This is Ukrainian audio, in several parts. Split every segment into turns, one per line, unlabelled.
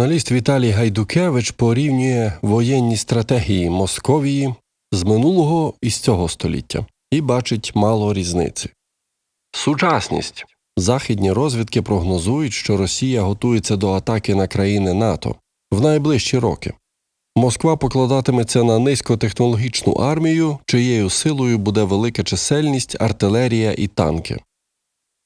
Журналіст Віталій Гайдукевич порівнює воєнні стратегії Московії з минулого і з цього століття і бачить мало різниці. Сучасність західні розвідки прогнозують, що Росія готується до атаки на країни НАТО в найближчі роки. Москва покладатиметься на низькотехнологічну армію, чиєю силою буде велика чисельність, артилерія і танки.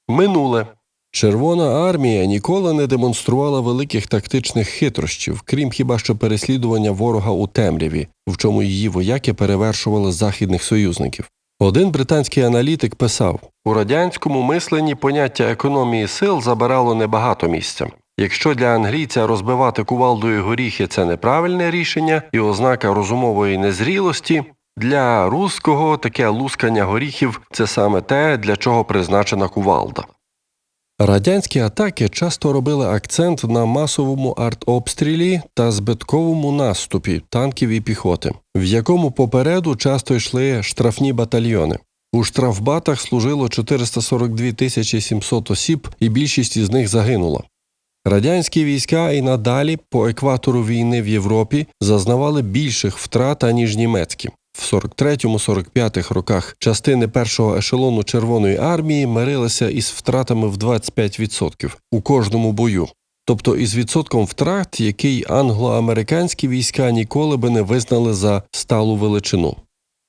Минуле Червона армія ніколи не демонструвала великих тактичних хитрощів, крім хіба що переслідування ворога у темряві, в чому її вояки перевершували західних союзників. Один британський аналітик писав: у радянському мисленні поняття економії сил забирало небагато місця. Якщо для англійця розбивати кувалдою горіхи це неправильне рішення і ознака розумової незрілості, для руського таке лускання горіхів це саме те, для чого призначена кувалда. Радянські атаки часто робили акцент на масовому артобстрілі та збитковому наступі танків і піхоти, в якому попереду часто йшли штрафні батальйони. У штрафбатах служило 442 тисячі 700 осіб, і більшість із них загинула. Радянські війська і надалі по екватору війни в Європі зазнавали більших втрат, аніж німецькі. В 43-45 роках частини першого ешелону Червоної армії мирилися із втратами в 25% у кожному бою, тобто із відсотком втрат, який англо-американські війська ніколи би не визнали за сталу величину.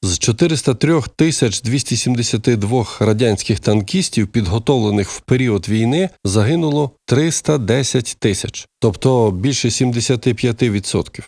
З 403 тисяч 272 радянських танкістів, підготовлених в період війни, загинуло 310 тисяч, тобто більше 75%.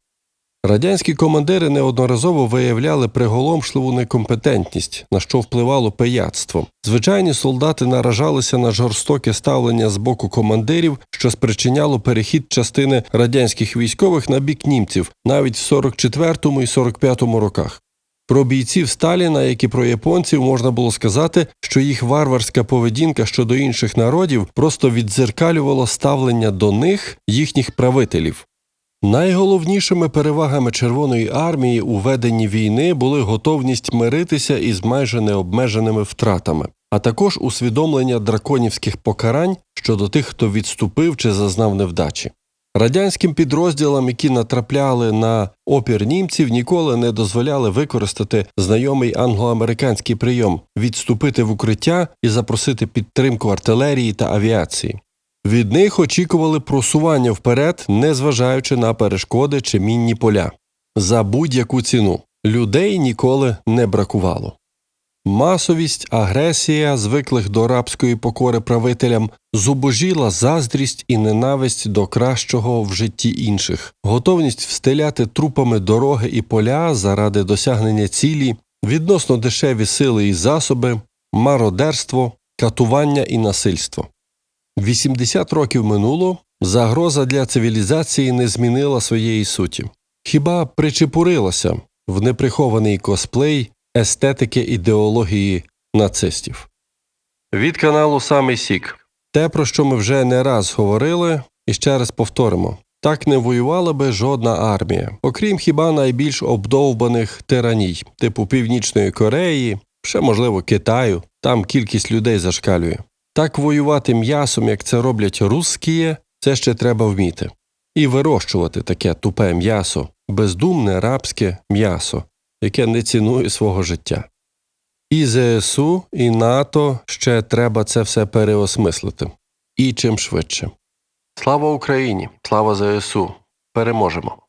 Радянські командири неодноразово виявляли приголомшливу некомпетентність, на що впливало пияцтво. Звичайні солдати наражалися на жорстоке ставлення з боку командирів, що спричиняло перехід частини радянських військових на бік німців навіть в 44 і 45 роках. Про бійців Сталіна, як і про японців, можна було сказати, що їх варварська поведінка щодо інших народів просто віддзеркалювала ставлення до них їхніх правителів. Найголовнішими перевагами Червоної армії у веденні війни були готовність миритися із майже необмеженими втратами, а також усвідомлення драконівських покарань щодо тих, хто відступив чи зазнав невдачі. Радянським підрозділам, які натрапляли на опір німців, ніколи не дозволяли використати знайомий англо-американський прийом відступити в укриття і запросити підтримку артилерії та авіації. Від них очікували просування вперед, незважаючи на перешкоди чи мінні поля. За будь-яку ціну людей ніколи не бракувало. Масовість, агресія, звиклих до рабської покори правителям, зубожіла заздрість і ненависть до кращого в житті інших, готовність встеляти трупами дороги і поля заради досягнення цілі, відносно дешеві сили і засоби, мародерство, катування і насильство. 80 років минуло, загроза для цивілізації не змінила своєї суті, хіба причепурилася в неприхований косплей естетики ідеології нацистів. Від каналу Самий Сік. Те, про що ми вже не раз говорили, і ще раз повторимо. Так не воювала би жодна армія, окрім хіба найбільш обдовбаних тираній, типу Північної Кореї, ще можливо Китаю, там кількість людей зашкалює. Так воювати м'ясом, як це роблять русські, це ще треба вміти. І вирощувати таке тупе м'ясо, бездумне рабське м'ясо, яке не цінує свого життя. І ЗСУ, і НАТО ще треба це все переосмислити. І чим швидше. Слава Україні! Слава ЗСУ! Переможемо!